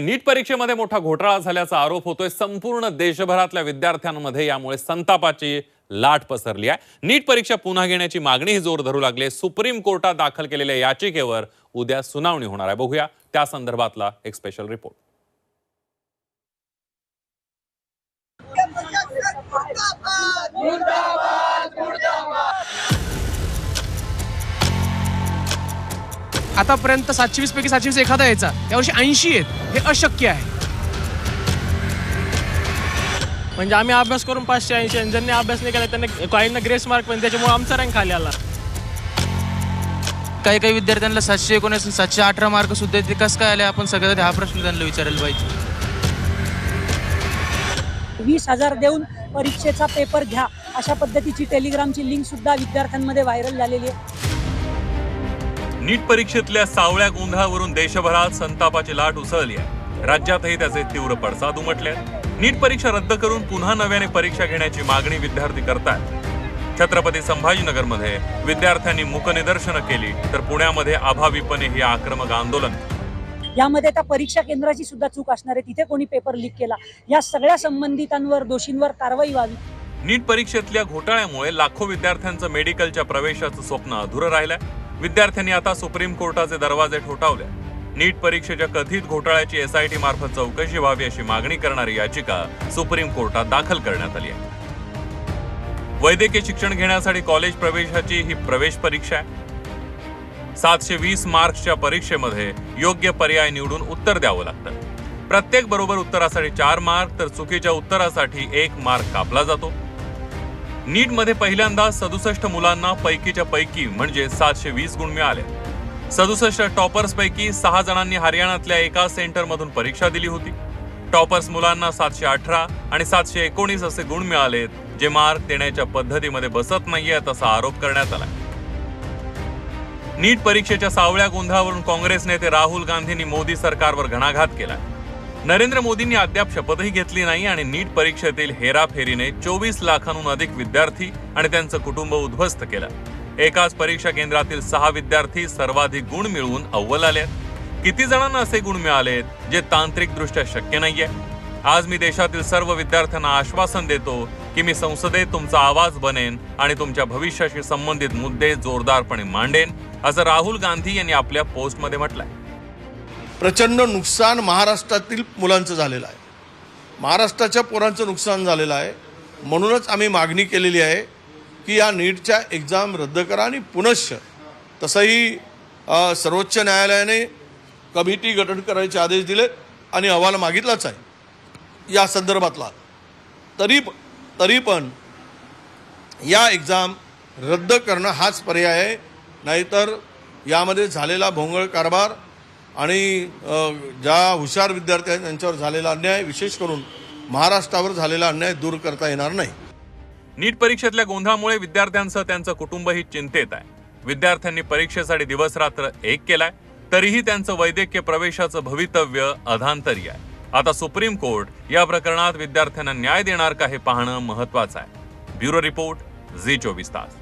नीट परीक्षेमध्ये मोठा घोटाळा झाल्याचा आरोप होतोय. संपूर्ण देशभरातल्या विद्यार्थ्यांमध्ये यामुळे संतापाची लाट पसरली आहे. नीट परीक्षा पुन्हा घेण्याची मागणीही जोर धरू लागली सुप्रीम कोर्टात दाखल केलेल्या याचिकेवर उद्या सुनावणी होणार आहे. बघूया त्या संदर्भातला एक स्पेशल रिपोर्ट आतापर्यंत सातशे वीस पैकी सातशे वीस एखादा यायचा. यावर्षी ऐंशी आहेत. हे अशक्य आहे. म्हणजे आम्ही अभ्यास करून पाचशे ऐंशी आणि ज्यांनी अभ्यास नाही केला त्यांना काहींना ग्रेस मार्क पण त्याच्यामुळे आमचा रँक खाली आला. काही काही विद्यार्थ्यांना सातशे एकोणीस सातशे अठरा मार्क सुद्धा. ते कसं काय आले? आपण सगळ्यात हा प्रश्न त्यांना विचारायला पाहिजे. वीस हजार देऊन परीक्षेचा पेपर घ्या. अशा पद्धतीची टेलिग्रामची लिंक सुद्धा विद्यार्थ्यांमध्ये व्हायरल झालेली आहे. नीट परीक्षेतल्या सावळ्या गोंधळावरून देशभरात संतापाची लाट उसळली आहे. राज्यातही त्याचे तीव्र पडसाद उमटले. नीट परीक्षा रद्द करून पुन्हा नव्याने परीक्षा घेण्याची मागणी विद्यार्थी करतात छत्रपती संभाजीनगरमध्ये विद्यार्थ्यांनी मूकनिदर्शनं केली तर पुण्यामध्ये अभाविपणे हे आक्रमक आंदोलन यामध्ये त्या परीक्षा केंद्राची सुद्धा चूक असणार आहे. तिथे कोणी पेपर लीक केला? या सगळ्या संबंधितांवर दोषींवर कारवाई व्हावी. नीट परीक्षेतल्या घोटाळ्यामुळे लाखो विद्यार्थ्यांचं मेडिकलच्या प्रवेशाचं स्वप्न अधुरं राहिलंय. विद्यार्थ्यांनी आता सुप्रीम कोर्टाचे दरवाजे ठोठावले. नीट परीक्षेच्या कथित घोटाळ्याची एसआयटी मार्फत चौकशी व्हावी अशी मागणी करणारी याचिका सुप्रीम कोर्टात दाखल करण्यात आली आहे. वैद्यकीय शिक्षण घेण्यासाठी कॉलेज प्रवेशाची ही प्रवेश परीक्षा आहे. सातशे वीस मार्क्सच्या परीक्षेमध्ये योग्य पर्याय निवडून उत्तर द्यावं लागतं. प्रत्येक बरोबर उत्तरासाठी चार मार्क तर चुकीच्या उत्तरासाठी एक मार्क कापला जातो. नीटमध्ये पहिल्यांदा सदुसष्ट मुलांना पैकीच्या पैकी म्हणजे सातशे वीस गुण मिळाले. सदुसष्ट टॉपर्स पैकी सहा जणांनी हरियाणातल्या एका सेंटर मधून परीक्षा दिली होती. टॉपर्स मुलांना सातशे अठरा आणि सातशे एकोणीस असे गुण मिळालेत जे मार्क देण्याच्या पद्धतीमध्ये बसत नाहीयेत असा आरोप करण्यात आला. नीट परीक्षेच्या सावळ्या गोंधळावरून काँग्रेस नेते राहुल गांधींनी मोदी सरकारवर घणाघात केला. नरेंद्र मोदींनी अद्याप शपथही घेतली नाही आणि नीट परीक्षेतील हेराफेरीने चोवीस लाखांहून अधिक विद्यार्थी आणि त्यांचं कुटुंब उद्ध्वस्त केलं. एकाच परीक्षा केंद्रातील सहा विद्यार्थी सर्वाधिक गुण मिळवून अव्वल आले किती जणांना असे गुण मिळालेत जे तांत्रिकदृष्ट्या शक्य नाहीये? आज मी देशातील सर्व विद्यार्थ्यांना आश्वासन देतो की मी संसदेत तुमचा आवाज बनेन आणि तुमच्या भविष्याशी संबंधित मुद्दे जोरदारपणे मांडेन असं राहुल गांधी यांनी आपल्या पोस्टमध्ये म्हटलंय. प्रचंड नुकसान महाराष्ट्रातील मुलांचं झालेलं आहे. महाराष्ट्राच्या पोरांचं नुकसान झालेलं आहे. म्हणूनच आम्ही मागणी केलेली आहे की या नीटच्या एक्झाम रद्द करा आणि पुनश्च तसंही सर्वोच्च न्यायालयाने कमिटी गठन करायचे आदेश दिले आणि अहवाल मागितलाच आहे. या संदर्भातला. तरी तरी पण या एक्झाम रद्द करणं हाच पर्याय आहे. नाहीतर यामध्ये झालेला भोंगळ कारभार आणि ज्या हुशार विद्यार्थी आहेत त्यांच्यावर झालेला अन्याय विशेष करून महाराष्ट्रावर झालेला अन्याय दूर करता येणार नाही. नीट परीक्षेतल्या गोंधळामुळे विद्यार्थ्यांसह त्यांचं कुटुंबही चिंतेत आहे. विद्यार्थ्यांनी परीक्षेसाठी दिवस रात्र एक केलाय तरीही त्यांचं वैद्यकीय प्रवेशाचं भवितव्य अधांतरी आहे. आता सुप्रीम कोर्ट या प्रकरणात विद्यार्थ्यांना न्याय देणार का हे पाहणं महत्वाचं आहे. ब्युरो रिपोर्ट झी चोवीस तास.